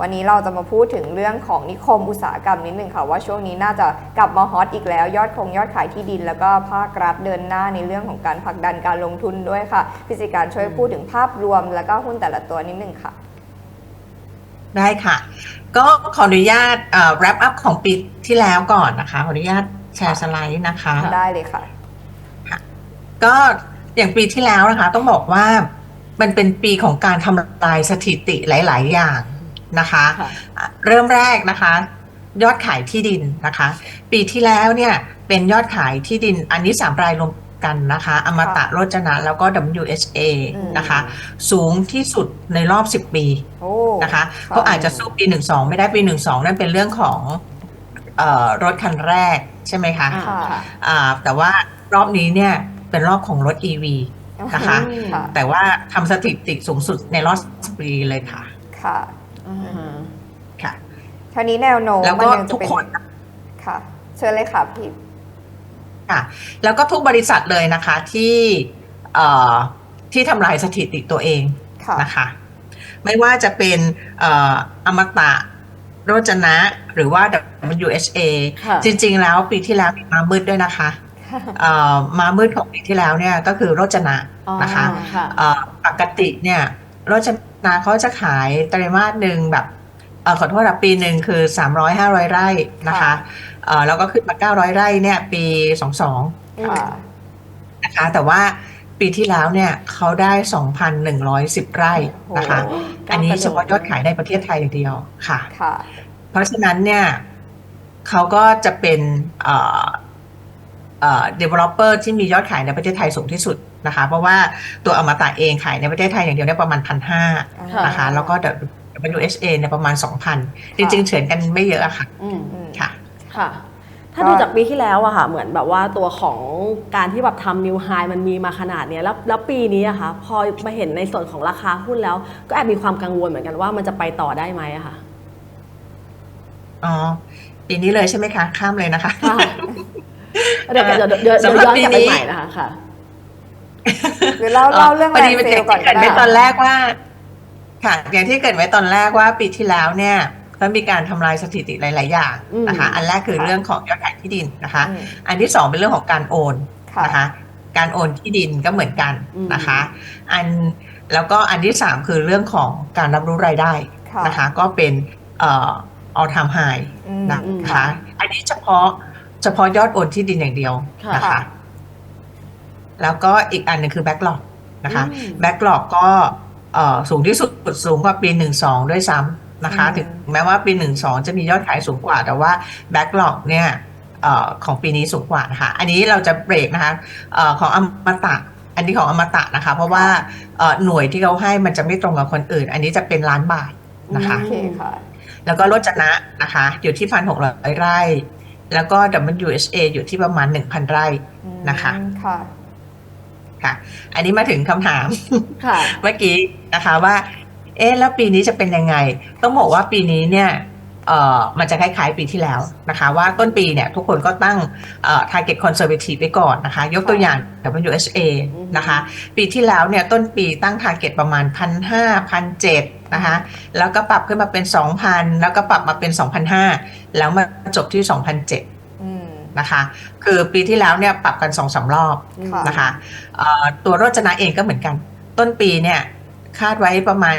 วันนี้เราจะมาพูดถึงเรื่องของนิคมอุตสาหกรรมนิดหนึ่งค่ะว่าช่วงนี้น่าจะกลับมาฮอตอีกแล้ว ยอดคงยอดขายที่ดิน แล้วก็ภาครัฐเดินหน้าในเรื่องของการผลักดันการลงทุนด้วยค่ะพิจิการช่วยพูดถึงภาพรวม แล้วก็หุ้นแต่ละตัวนิดหนึ่งค่ะ ได้ค่ะ ก็ขออนุญาตเอ่อ wrap up ของปีที่แล้วก่อนนะคะขออนุญาตแชร์สไลด์นะคะ ได้เลยค่ะ ก็อย่างปีที่แล้วนะคะ ต้องบอกว่ามันเป็นปีของการทำลายสถิติหลาย ๆ อย่าง นะคะค่ะอะเริ่มแรกนะคะ ยอดขายที่ดินนะคะ ปีที่แล้วเนี่ยเป็นยอดขายที่ดินอันนี้สามรายรวมกันนะคะ อมตะโรจนะ แล้วก็ WHA อืมนะคะ สูงที่สุดในรอบ 10 ปีโอ้นะคะเขาอาจจะสู้ปีหนึ่งสองไม่ได้ปีหนึ่งสองนั่นเป็นเรื่องของเอ่อรถคันแรกใช่ไหมคะอ่าค่ะอ่าแต่ว่ารอบนี้เนี่ยเป็นรอบของรถ EV นะคะค่ะแต่ว่าทำสถิติสูงสุดในรอบ10ปีเลยค่ะ ค่ะ อ่าฮะค่ะท่านี้แนวโน้มแล้วมัก็นยังจะทุกเป็นคนค่ะเชิญเลยค่ะพี่ค่ะ แล้วก็ทุกบริษัทเลยนะคะที่เอ่อที่ทำลายสถิติตัวเองค่ะนะคะ ไม่ว่าจะเป็นเอ่ออมตะโรจนะ หรือว่า WHA ค่ะจริง ๆ แล้วปีที่แล้วมีมามืดด้วยนะคะเอ่อมามืดของปีที่แล้วเนี่ยก็คือโรจนะอ๋อนะคะค่ะเอ่อปกติเนี่ยโรจนะเขาจะขายไตรมาสหนึ่งแบบเอ่อขอโทษนะปีหนึ่งคือ 300 500 ไร่นะคะค่ะเอ่อแล้วก็ขึ้นมา 900 ไร่เนี่ยปี 22ค่ะนะคะ แต่ว่าปีที่แล้วเนี่ยเขาได้ 2,110 ไร่นะคะโอ้อันนี้ก้าวกระโดดเฉพาะยอดขายในประเทศไทยอย่างเดียวค่ะค่ะ เพราะฉะนั้นเนี่ยเขาก็จะเป็นเอ่อเอ่อ developer ที่มียอดขายในประเทศไทยสูงที่สุด นะคะ เพราะว่าตัวอมตะเองขายในประเทศไทยอย่างเดียวได้ประมาณพันห้าค่ะนะคะ แล้วก็ WHA เนี่ยประมาณ 2,000 จริง ๆ เฉือนกันไม่เยอะอะค่ะอืมอืมค่ะค่ะ ถ้าก็ดูจากปีที่แล้วอะค่ะ เหมือนแบบว่าตัวของการที่แบบทำนิวไฮมันมีมาขนาดเนี้ยแล้วแล้วปีนี้อะค่ะ พอมาเห็นในส่วนของราคาหุ้นแล้ว ก็แอบมีความกังวลเหมือนกันว่ามันจะไปต่อได้ไหมอะค่ะอ๋อปีนี้เลยใช่ไหมคะ ข้ามเลยนะคะค่ะเดี๋ยวเดี๋ยวเดี๋ยวเดี๋ยวสำหรับย้อนกลับปีไปนี้ใหม่นะคะค่ะ หรือเล่าเล่าเรื่องพอแลดีนเป็นเซอลย่างก่อนที่ก็เกริดได้ไว้ตอนแรกว่า ค่ะ อย่างที่เกริดไว้ตอนแรกว่าปีที่แล้วเนี่ยก็มีการทำลายสถิติหลาย ๆ อย่างนะคะอืมอันแรกคือค่ะเรื่องของยอดขายที่ดินนะคะ อืมอันที่สองเป็นเรื่องของการโอนค่ะ นะคะ การโอนที่ดินก็เหมือนกันอืมนะคะ อันแล้วก็อันที่สามคือเรื่องของการรับรู้รายได้ค่ะนะคะ ก็เป็นเอ่อ all time high อืมนะคะ อันนี้เฉพาะเฉพาะยอดโอนที่ดินอย่างเดียวนะค่ะคะ แล้วก็อีกอันหนึ่งคือ backlog นะคะอืมแบ็กหลอกก็เอ่อสูงที่สุดสูงกว่าปี 12 ด้วยซ้ำนะคะอืมถึงแม้ว่าปี 12 จะมียอดขายสูงกว่าแต่ว่าแบ็กหลอกเนี่ยเอ่อของปีนี้สูงกว่านะคะอันนี้เราจะเบรกนะคะเอ่อของอมตะอันนี้ของอมตะนะคะ เพราะว่าเอ่อหน่วยที่เขาให้มันจะไม่ตรงกับคนอื่น อันนี้จะเป็นล้านบาทนะคะโอเคค่ะแล้วก็โรจนะนะคะอยู่ที่พันหกร้อยไร่ แล้วก็ WHA อยู่ที่ประมาณ1,000ไร่นะคะอืมค่ะ ค่ะ อันนี้มาถึงคำถามค่ะเมื่อกี้นะคะว่า เอ๊ะแล้วปีนี้จะเป็นยังไง ต้องบอกว่าปีนี้เนี่ยเอ่อมันจะคล้ายๆปีที่แล้วนะคะ ว่าต้นปีเนี่ยทุกคนก็ตั้งเอ่อ target conservative ไปก่อนนะคะ ยกตัวอย่าง WHA นะคะ ปีที่แล้วเนี่ยต้นปีตั้ง target ประมาณ 1,500 1,700นะคะ แล้วก็ปรับขึ้นมาเป็น 2,000 แล้วก็ปรับมาเป็น 2,500 แล้วมาจบที่ 2,007อืม นะคะ คือปีที่แล้วเนี่ยปรับกัน2-3รอบค่ะนะคะเอ่อตัวโรจนะเองก็เหมือนกัน ต้นปีเนี่ยคาดไว้ประมาณ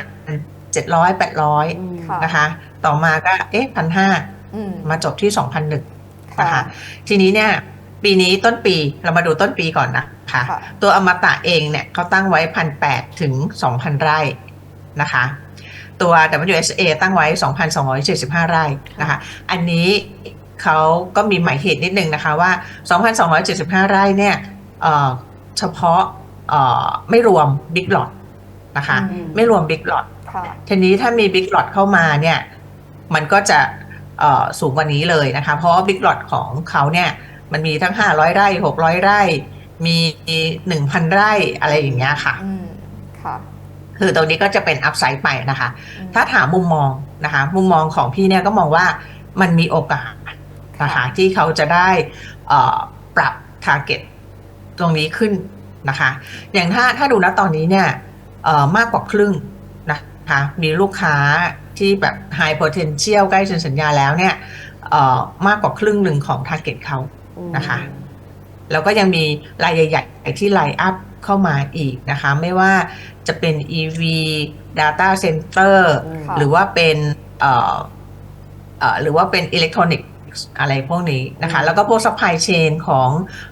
700 800อืมค่ะนะคะ ต่อมาก็เอ๊ะพันห้าอืมมาจบที่2,001นะค่ะคะทีนี้เนี่ยปีนี้ต้นปีเรามาดูต้นปีก่อนนะคะค่ะตัวอมตะเองเนี่ยเขาตั้งไว้พันแถึง2,000ไร่นะคะตัว WSA ตั้งไว้ 2,275 ไร่นะคะ อันนี้ เขาก็มีหมายเหตุนิดนึงนะคะว่า 2,275 ไร่เนี่ยเอ่อเฉพาะเอ่อไม่รวมบิ๊ก o ล t นะคะอืมไม่รวมบิ๊ก o ล t ค่ะทีนี้ถ้ามีบิ๊ก o ล t เข้ามาเนี่ยมันก็จะเอ่อสูงกว่านี้เลยนะคะ เพราะว่าบิ๊ก o ล t ของเขาเนี่ยมันมีทั้ง 500 ไร่ 600 ไร่ มี 1,000 ไร่อะไรอย่างเงี้ยค่ะอืมค่ะคือตรงนี้ก็จะเป็นอัพไซด์ไปนะคะอืมถ้าถามมุมมองนะคะ มุมมองของพี่เนี่ยก็มองว่ามันมีโอกาส นะคะ ที่เขาจะได้เอ่อปรับ target ตรงนี้ขึ้นนะคะ อย่างถ้าถ้าดูนะตอนนี้เนี่ยเอ่อมากกว่าครึ่งนะคะมีลูกค้าที่แบบ high potential ใกล้เซ็นสัญญาแล้วเนี่ยเอ่อมากกว่าครึ่งหนึ่งของ target เขานะคะ แล้วก็ยังมีรายใหญ่ๆที่ไลน์อัพเข้ามาอีกนะคะ ไม่ว่าจะเป็น EV Data Center อืมค่ะหรือว่าเป็นเอ่อเอ่อหรือว่าเป็นอิเล็กทรอนิกส์ อะไรพวกนี้นะคะอืมแล้วก็พวก supply chain ของ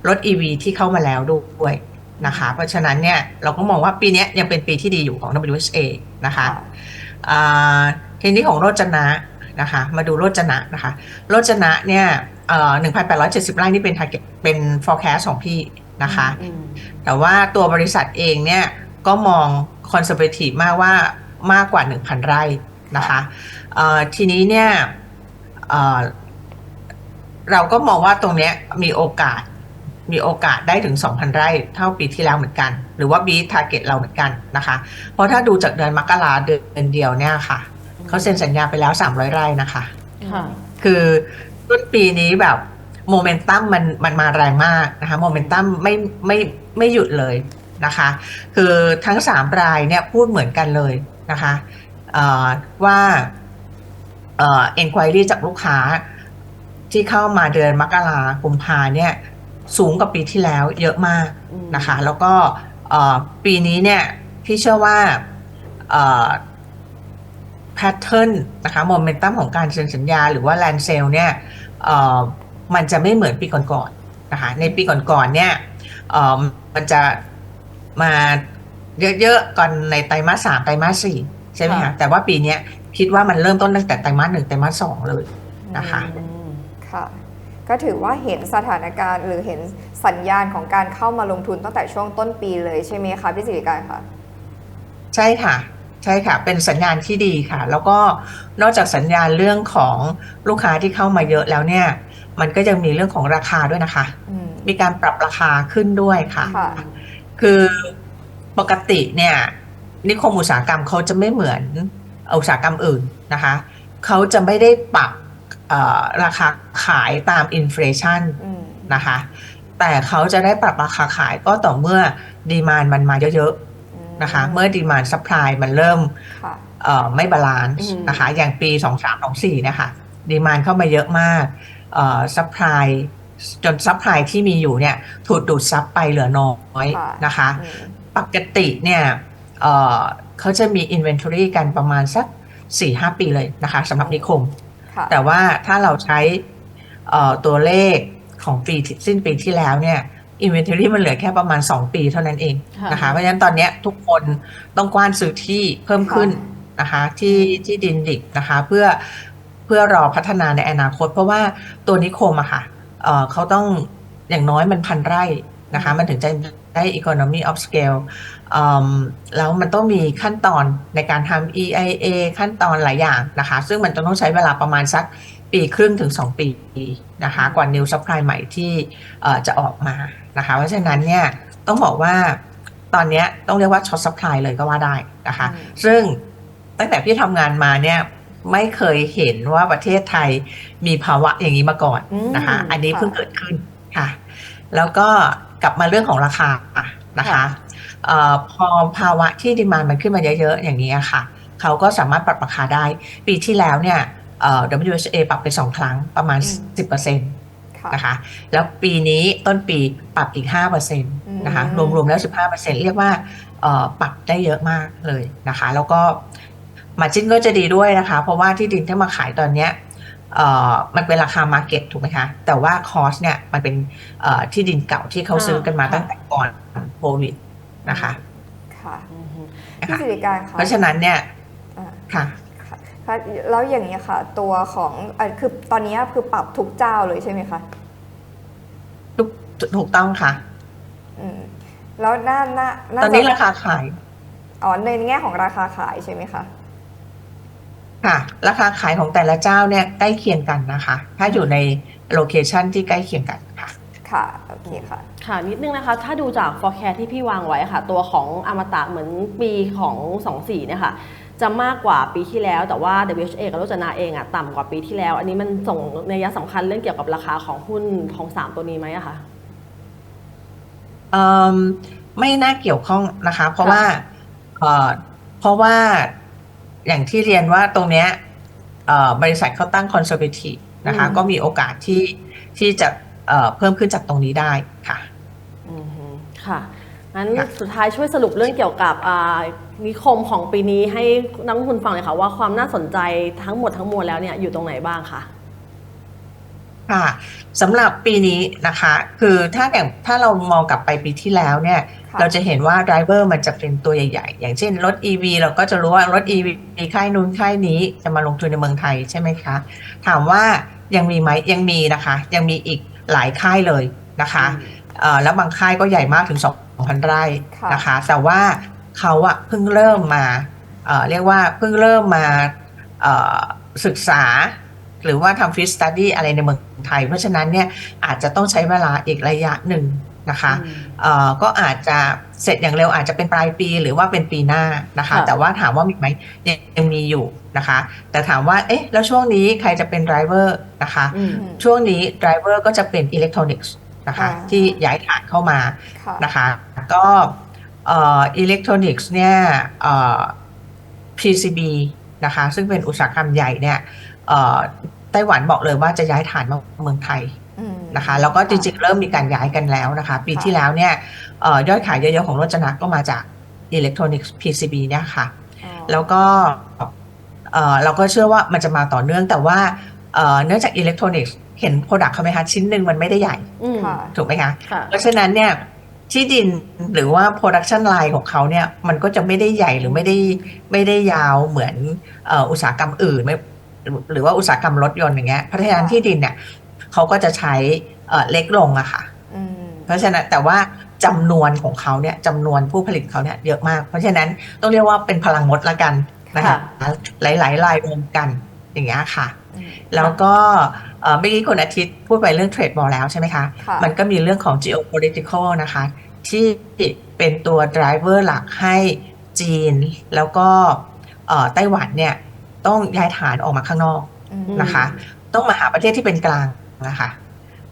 รถ EV ที่เข้ามาแล้วด้วยนะคะ เพราะฉะนั้นเนี่ยเราก็มองว่าปีเนี้ยยังเป็นปีที่ดีอยู่ของ WHA นะคะค่ะอ่าทีนี้ของโรจนะนะคะ มาดูโรจนะนะคะ โรจนะเนี่ยเอ่อ1,870ไร่นี่เป็น target เป็น forecast ของพี่นะคะอืมแต่ว่าตัวบริษัทเองเนี่ยก็มอง conservative มากว่ามากกว่า 1,000 ไร่นะคะเอ่อทีนี้เนี่ย เอ่อเราก็มองว่าตรงเนี้ยมีโอกาสมีโอกาสได้ถึง 2,000 ไร่เท่าปีที่แล้วเหมือนกัน หรือว่า beat target เราเหมือนกันนะคะ เพราะถ้าดูจากเดือนมกราเดือนเดียวเนี่ยค่ะ เขาเซ็นสัญญาไปแล้ว 300 ไร่นะคะค่ะคือต้นปีนี้แบบโมเมนตัมมันมันมาแรงมากนะคะโมเมนตัมไม่ไม่ไม่หยุดเลยนะคะ คือทั้งสามรายเนี่ยพูดเหมือนกันเลยนะคะเอ่อว่าเอ่อ enquiry จากลูกค้า ที่เข้ามาเดือนมกรากุมภาเนี่ยสูงกว่าปีที่แล้วเยอะมากอืมนะคะ แล้วก็เอ่อปีนี้เนี่ยพี่เชื่อว่าแพทเทิร์นนะคะโมเมนตัมของการเซ็นสัญญาหรือว่าแลนเซลเนี่ยเอ่อมันจะไม่เหมือนปีก่อนๆนะคะในปีก่อนๆเนี่ยเอ่อมันจะมาเยอะๆก่อนในไตรมาสสามไตรมาสสี่ใช่ไหมคะค่ะแต่ว่าปีเนี้ยคิดว่ามันเริ่มต้นตั้งแต่ไตรมาสหนึ่งไตรมาสสองเลยนะคะอืม ค่ะ ก็ถือว่าเห็นสถานการณ์หรือเห็นสัญญาณของการเข้ามาลงทุนตั้งแต่ช่วงต้นปีเลยใช่ไหมคะพี่สิริการคะใช่ค่ะใช่ค่ะ เป็นสัญญาณที่ดีค่ะ แล้วก็นอกจากสัญญาณเรื่องของลูกค้าที่เข้ามาเยอะแล้วเนี่ย มันก็ยังมีเรื่องของราคาด้วยนะคะอืมมีการปรับราคาขึ้นด้วยค่ะค่ะคือปกติเนี่ยนิคมอุตสาหกรรมเขาจะไม่เหมือนอุตสาหกรรมอื่นนะคะ เขาจะไม่ได้ปรับเอ่อ ราคาขายตามอินฟลชันอืมนะคะ แต่เขาจะได้ปรับราคาขายก็ต่อเมื่อดีมานมันมาเยอะๆนะคะ เมื่อดีมานซัพพลายมันเริ่มค่ะเอ่อไม่บาลานซ์อืมนะคะ อย่างปี2 3 2 4เนี่ยค่ะดีมานเข้ามาเยอะมากเอ่อซัพพลายจนซัพพลายที่มีอยู่เนี่ยถูกดูดซับไปเหลือน้อยค่ะนะคะอืมปกติเนี่ยเอ่อเขาจะมี inventory กันประมาณสัก4-5ปีเลยนะคะสำหรับนิคมค่ะ แต่ว่าถ้าเราใช้เอ่อตัวเลขของปีที่สิ้นปีที่แล้วเนี่ย inventory มันเหลือแค่ประมาณ 2 ปีเท่านั้นเองค่ะนะคะเพราะฉะนั้นตอนเนี้ยทุกคนต้องกว้านซื้อที่เพิ่มขึ้นนะคะที่ที่ดินดิกนะคะเพื่อเพื่อรอพัฒนาในอนาคต เพราะว่าตัวนิคมอะค่ะเอ่อเขาต้องอย่างน้อยมันพันไร่นะคะ มันถึงจะ ได้ economy of scale อืมแล้วมันต้องมีขั้นตอนในการทำ EIA ขั้นตอนหลายอย่างนะคะ ซึ่งมันจะต้องใช้เวลาประมาณสักปีครึ่งถึง 2 ปีนะคะ กว่า new supply ใหม่ที่เอ่อจะออกมานะคะ เพราะฉะนั้นเนี่ยต้องบอกว่าตอนเนี้ยต้องเรียกว่า short supply เลยก็ว่าได้นะคะอืมซึ่งตั้งแต่พี่ทำงานมาเนี่ยไม่เคยเห็นว่าประเทศไทยมีภาวะอย่างนี้มาก่อนนะคะอืมอันนี้ค่ะเพิ่งเกิดขึ้นค่ะ แล้วก็ กลับมาเรื่องของราคานะคะค่ะเอ่อพอภาวะที่ดีมานมันขึ้นมาเยอะๆ อย่างนี้อะค่ะ เขาก็สามารถปรับราคาได้ ปีที่แล้วเนี่ยเอ่อ WHA ปรับไปสองครั้งประมาณอืม10%ค่ะนะคะ แล้วปีนี้ต้นปีปรับอีก 5%นะคะอืมรวมๆแล้ว 15%เรียกว่าเอ่อปรับได้เยอะมากเลยนะคะ แล้วก็มาจิ้นก็จะดีด้วยนะคะ เพราะว่าที่ดินที่มาขายตอนเนี้ยเอ่อ มันเป็นราคามาร์เก็ตถูกไหมคะ แต่ว่าคอสเนี่ยมันเป็นเอ่อที่ดินเก่าที่เขาซื้อกันมาอ่าตั้งแต่ก่อนโควิดนะคะค่ะอืมนะพี่คะสิริการคะเพราะฉะนั้นเนี่ยอ่าค่ะค่ะค่ะแล้วอย่างนี้ยค่ะ ตัวของเอ่อคือตอนนี้คือปรับทุกเจ้าเลยใช่ไหมคะถูกถูกต้องค่ะอืมแล้วน่าน่าน่าตอนนี้จะราคาขายอ๋อในแง่ของราคาขายใช่ไหมคะ ค่ะ ราคาขายของแต่ละเจ้าเนี่ยใกล้เคียงกันนะคะ ถ้าอยู่ในโลเคชันที่ใกล้เคียงกันค่ะ ค่ะ โอเคค่ะ ค่ะ นิดนึงนะคะ ถ้าดูจาก forecast ที่พี่วางไว้ค่ะ ตัวของอมตะเหมือนปีของ 24เนี่ยค่ะ จะมากกว่าปีที่แล้ว แต่ว่า WHA กับโรจนาเองอะต่ำกว่าปีที่แล้ว อันนี้มันส่งในยยะสำคัญเรื่องเกี่ยวกับราคาของหุ้นของสามตัวนี้ไหมอะคะเอ่มไม่น่าเกี่ยวข้องนะคะ เพราะค่ะว่าเอ่อเพราะว่า อย่างที่เรียนว่าตรงเนี้ยเอ่อบริษัทเขาตั้งคอนเซอร์ a ทีฟนะคะอืมก็มีโอกาสที่ที่จะเอ่อเพิ่มขึ้นจากตรงนี้ได้ค่ะอือฮึค่ะงั้นค่ะสุดท้ายช่วยสรุปเรื่องเกี่ยวกับอ่านิคมของปีนี้ให้นักลงทุนฟังเลยค่ะว่าความน่าสนใจทั้งหมดทั้งมวลแล้วเนี่ยอยู่ตรงไหนบ้างคะ ค่ะสำหรับปีนี้นะคะ คือถ้าอย่างถ้าเรามองกลับไปปีที่แล้วเนี่ยค่ะเราจะเห็นว่าไดรเวอร์มันจะเป็นตัวใหญ่ ๆ อย่างเช่นรถ EV เราก็จะรู้ว่ารถ EV ค่ายนู้นค่ายนี้จะมาลงทุนในเมืองไทยใช่ไหมคะ ถามว่ายังมีไหมยังมีนะคะ ยังมีอีกหลายค่ายเลยนะคะเอ่อแล้วบางค่ายก็ใหญ่มากถึง 2,000 ไร่ค่ะนะคะ แต่ว่าเขาอะเพิ่งเริ่มมาเอ่อเรียกว่าเพิ่งเริ่มมาเอ่อศึกษา หรือว่าทำฟิสตัดดี้อะไรในเมืองไทย เพราะฉะนั้นเนี่ยอาจจะต้องใช้เวลาอีกระยะหนึ่งนะคะอืมเอ่อก็อาจจะเสร็จอย่างเร็วอาจจะเป็นปลายปีหรือว่าเป็นปีหน้านะคะค่ะแต่ว่าถามว่ามีไหมยังยังมีอยู่นะคะ แต่ถามว่าเอ๊ะแล้วช่วงนี้ใครจะเป็นไดรเวอร์นะคะอืมอืมช่วงนี้ไดรเวอร์ก็จะเป็นอิเล็กทรอนิกส์นะคะอ่าที่ย้ายฐานเข้ามาค่ะนะคะ ก็เอ่ออิเล็กทรอนิกส์เนี่ยเอ่อ PCB นะคะ ซึ่งเป็นอุตสาหกรรมใหญ่เนี่ยเอ่อ ไต้หวันบอกเลยว่าจะย้ายฐานมาเมืองไทยอืมนะคะแล้วก็จริงๆ เริ่มมีการย้ายกันแล้วนะคะ ปีค่ะที่แล้วเนี่ยเอ่อยอดขายเยอะๆของรจนะก็มาจากอิเล็กทรอนิกส์ PCB เนี่ยค่ะอ๋อแล้วก็เอ่อเราก็เชื่อว่ามันจะมาต่อเนื่องแต่ว่าเอ่อเนื่องจากอิเล็กทรอนิกส์เห็นโปรดักต์เขาไหมคะชิ้นหนึ่งมันไม่ได้ใหญ่อืมค่ะถูกไหมคะค่ะเพราะฉะนั้นเนี่ยที่ดินหรือว่า production line ของเขาเนี่ยมันก็จะไม่ได้ใหญ่หรือไม่ได้ไม่ได้ยาวเหมือนเอ่ออุตสาหกรรมอื่นไม่ หรือว่าอุตสาหกรรมรถยนต์อย่างเงี้ยเพราะฉะนั้นที่ดินเนี่ยเขาก็จะใช้เอ่อเล็กลงอะค่ะอืมเพราะฉะนั้นแต่ว่าจำนวนของเขาเนี่ยจำนวนผู้ผลิตเขาเนี่ยเยอะมาก เพราะฉะนั้นต้องเรียกว่าเป็นพลังมดละกันนะคะหลายๆรายรวมกันอย่างเงี้ยค่ะอืมแล้วก็เอ่อเมื่อกี้คุณอาทิตย์พูดไปเรื่องเทรดบอลแล้วใช่ไหมคะค่ะมันก็มีเรื่องของ geopolitical นะคะ ที่เป็นตัว driver หลักให้จีน แล้วก็เอ่อไต้หวันเนี่ย ต้องย้ายฐานออกมาข้างนอกอืมนะคะ ต้องมาหาประเทศที่เป็นกลางนะคะ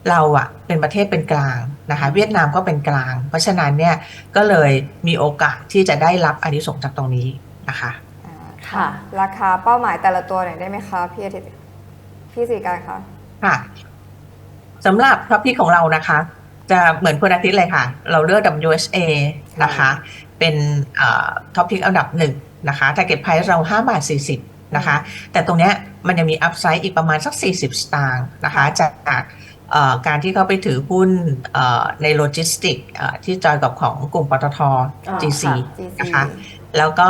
เราอะเป็นประเทศเป็นกลางนะคะ เวียดนามก็เป็นกลาง เพราะฉะนั้นเนี่ยก็เลยมีโอกาสที่จะได้รับอานิสงส์จากตรงนี้นะคะอ่าค่ะ ราคาเป้าหมายแต่ละตัวหน่อยได้ไหมคะพี่อาทิตย์พี่สีการคะค่ะสำหรับท็อปพิกของเรานะคะ จะเหมือนคุณอาทิตย์เลยค่ะ เราเลือก WSA นะคะ เป็นท็อปพิกอันดับหนึ่งนะคะ target price เรา5บาท40 นะคะ แต่ตรงเนี้ยมันยังมีอัพไซด์อีกประมาณสัก 40 สตางค์นะคะ จากเอ่อการที่เขาไปถือหุ้นเอ่อในโลจิสติกเอ่อที่จอยกับของกลุ่มปตทอ่า GC ค่ะ GC นะคะ แล้วก็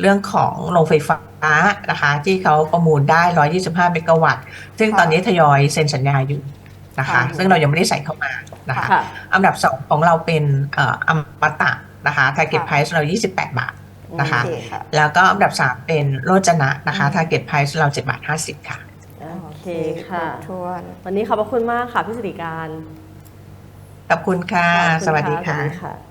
เรื่องของโรงไฟฟ้านะคะที่เขาประมูลได้ 125 เมกะวัตต์ ซึ่งค่ะตอนนี้ทยอยเซ็นสัญญาอยู่นะคะค่ะซึ่งเรายังไม่ได้ใส่เข้ามานะคะค่ะอันดับ2ของเราเป็นเอ่ออมตะนะคะ target ค่ะ price เรา 28 บาท นะคะโอเคค่ะแล้วก็อันดับ 3 เป็นโรจนะนะคะอืม target price เรา7บาท50 ค่ะ โอเคค่ะรบทวนวันนี้ขอบพระคุณมากค่ะพี่สิริการ ขอบคุณค่ะขอบณสวัสดีสค่ะวัสดีค่ะ